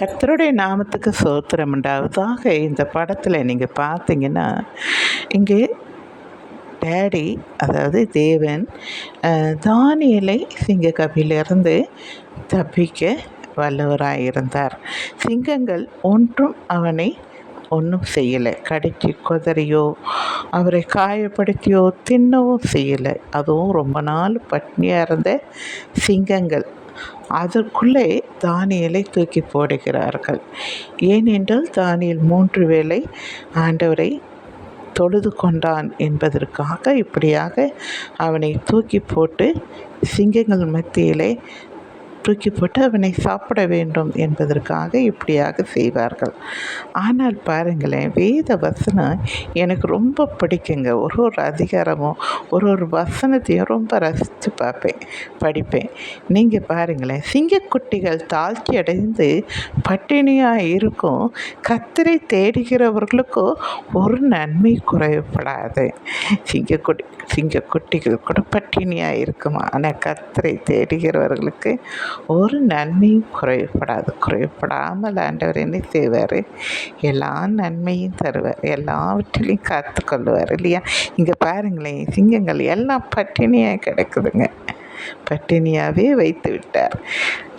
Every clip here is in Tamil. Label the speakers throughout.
Speaker 1: கர்த்தருடைய நாமத்துக்கு சோத்திரம் உண்டாவதாக இந்த படத்தில் நீங்கள் பார்த்தீங்கன்னா இங்கே டேடி அதாவது தேவன் தானியலை சிங்க சிங்கக்கபிலிருந்து தப்பிக்க வல்லவராக இருந்தார். சிங்கங்கள் ஒன்றும் அவனை ஒன்றும் செய்யலை. கடிச்சு குதறியோ அவரை காயப்படுத்தியோ தின்னவோ செய்யலை. அதுவும் ரொம்ப நாள் பட்னியாக இருந்த சிங்கங்கள். அதற்குள்ளே தானியலை தூக்கி போடுகிறார்கள். ஏனென்றால் தானியல் மூன்று வேளை ஆண்டவரை தொழுது கொண்டான் என்பதற்காக இப்படியாக அவனை தூக்கி போட்டு சிங்கங்கள் மத்தியிலே தூக்கி போட்டு அவனை சாப்பிட வேண்டும் என்பதற்காக இப்படியாக செய்வார்கள். ஆனால் பாருங்களேன் வேத வசனம் எனக்கு ரொம்ப பிடிக்குங்க. ஒரு ஒரு அதிகாரமும் ஒரு ஒரு வசனத்தையும் ரொம்ப ரசித்து பார்ப்பேன் படிப்பேன். நீங்கள் பாருங்களேன் சிங்கக்குட்டிகள் தாழ்ச்சி அடைந்து பட்டினியாக இருக்கும். கத்தரை தேடுகிறவர்களுக்கோ ஒரு நன்மை குறைவுபடாது சிங்கக்குட்டி சிங்கக்குட்டிகள் கூட பட்டினியாக இருக்குமா? ஆனால் கத்தரை தேடுகிறவர்களுக்கு ஒரு நன்மையும் குறைவுபடாது குறைவுபடாமல் ஆண்டவர் என்ன செய்வார்? எல்லா நன்மையும் தருவார். எல்லாவற்றிலையும் காத்துக்கொள்வார் இல்லையா? இங்கே பாருங்களேன் சிங்கங்கள் எல்லாம் பட்டினியாக கிடக்குதுங்க. பட்டினியாகவே வைத்து விட்டார்.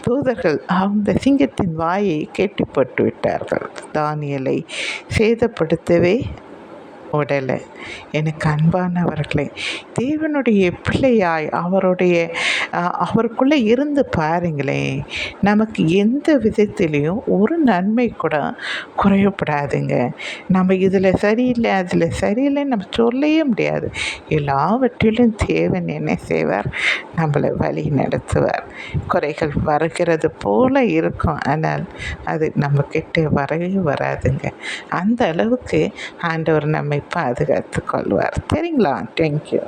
Speaker 1: தூதர்கள் அந்த சிங்கத்தின் வாயை கெட்டிப்பட்டு விட்டார்கள். தானியலை சேதப்படுத்தவே உடலை எனக்கு அன்பானவர்களே தேவனுடைய பிள்ளையாய் அவருடைய அவருக்குள்ளே இருந்து பாருங்களேன் நமக்கு எந்த விதத்திலையும் ஒரு நன்மை கூட குறையப்படாதுங்க. நம்ம இதில் சரியில்லை அதில் சரியில்லை நம்ம சொல்லவே முடியாது. எல்லாவற்றிலும் தேவன் என்ன செய்வார்? நம்மளை வழி நடத்துவார். குறைகள் வருகிறது போல இருக்கும் ஆனால் அது நம்மக்கிட்ட வரவே வராதுங்க. அந்த அளவுக்கு ஆண்டவர் நம்மை பாதுகாத்து கொள்வார். சரிங்களா தேங்க்யூ